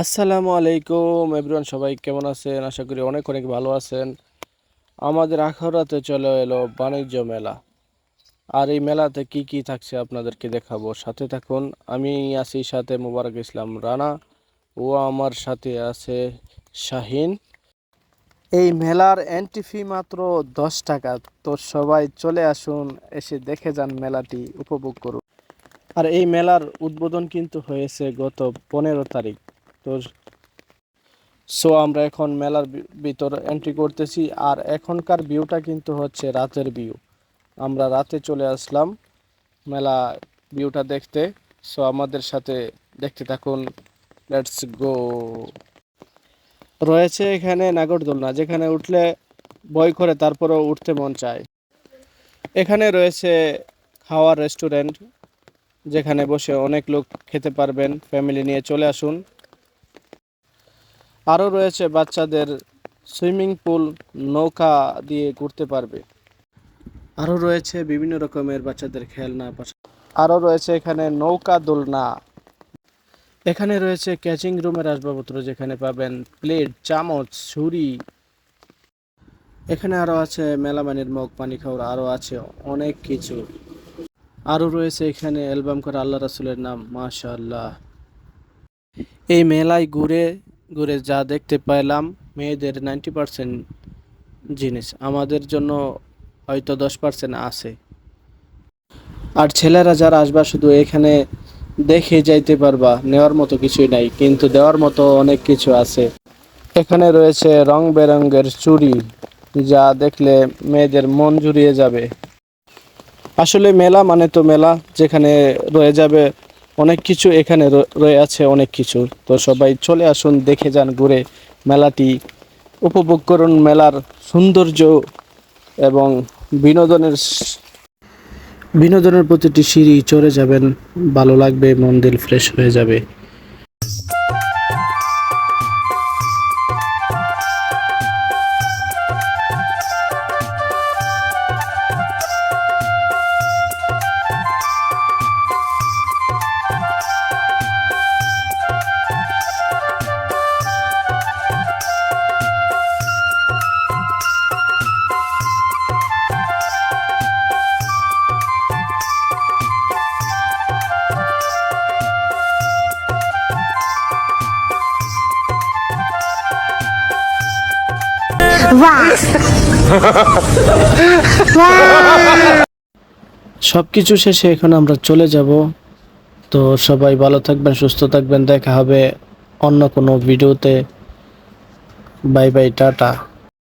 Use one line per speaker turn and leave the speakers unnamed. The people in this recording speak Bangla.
আসসালামু আলাইকুম এভরিওয়ান সবাই কেমন আছেন? আশা করি অনেক অনেক ভালো আছেন। আমাদের আখাউড়াতে চলে এলো বাণিজ্য মেলা। আর এই মেলাতে কি কি থাকছে আপনাদেরকে দেখাবো? সাথে থাকুন, আমি আছি সাথে মুবারক ইসলাম রানা ও আমার সাথে আছে শাহিন। এই মেলার এন্ট্রি ফি মাত্র দশ টাকা। তো সবাই চলে আসুন, এসে দেখে যান মেলাটি, উপভোগ করুন। আর এই মেলার উদ্বোধন কিন্তু হয়েছে গত পনেরো তারিখ। তো সো আমরা এখন মেলার ভিতর এন্ট্রি করতেছি, আর এখনকার ভিউটা কিন্তু হচ্ছে রাতের ভিউ আমরা রাতে চলে আসলাম মেলা ভিউটা দেখতে। সো আমাদের সাথে দেখতে থাকুন লেটস গো রয়েছে এখানে নাগরদোলনা, যেখানে উঠলে ভয় করে, তারপরেও উঠতে মন চায়। এখানে রয়েছে খাওয়ার রেস্টুরেন্ট, যেখানে বসে অনেক লোক খেতে পারবেন, ফ্যামিলি নিয়ে চলে আসুন। আরও রয়েছে বাচ্চাদের সুইমিং পুল, নৌকা দিয়ে ঘুরতে পারবে। আরও রয়েছে বিভিন্ন রকমের বাচ্চাদের খেলনা, আরও রয়েছে এখানে নৌকা দোলনা। এখানে রয়েছে ক্যাচিং রুমের আসবাবপত্র যেখানে পাবেন প্লেট চামচ, ছুরি। এখানে আরও আছে মেলামানের মগ, পানি খাওয়ার আরও আছে অনেক কিছু। আরও রয়েছে এখানে অ্যালবাম করা আল্লাহ রাসুলের নাম, মাশাআল্লাহ। এই মেলায় ঘুরে ঘুরে যা দেখতে পেলাম মেয়েদের নাইনটি পার্সেন্ট জিনিস। আমাদের জন্য হয়তো দশ পার্সেন্ট আছে। আর ছেলেরা যারা আসবা শুধু এখানে দেখে যাইতে পারবা, নেওয়ার মতো কিছুই নাই, কিন্তু দেওয়ার মতো অনেক কিছু আছে। এখানে রয়েছে রং বেরঙের চুড়ি, যা দেখলে মেয়েদের মন জুড়িয়ে যাবে। আসলে মেলা মানে তো মেলা, যেখানে রয়ে যাবে অনেক কিছু, এখানে রয়ে আছে অনেক কিছু। তো সবাই চলে আসুন, দেখে যান ঘুরে মেলাটি। উপভোগ করুন মেলার সৌন্দর্য এবং বিনোদনের বিনোদনের প্রতিটি সিঁড়ি চড়ে যাবেন ভালো লাগবে মন দিল ফ্রেশ হয়ে যাবে। সব কিছু শেষে এখন আমরা চলে যাব তো সবাই ভালো থাকবেন সুস্থ থাকবেন দেখা হবে অন্য কোনো ভিডিওতে বাই বাই টাটা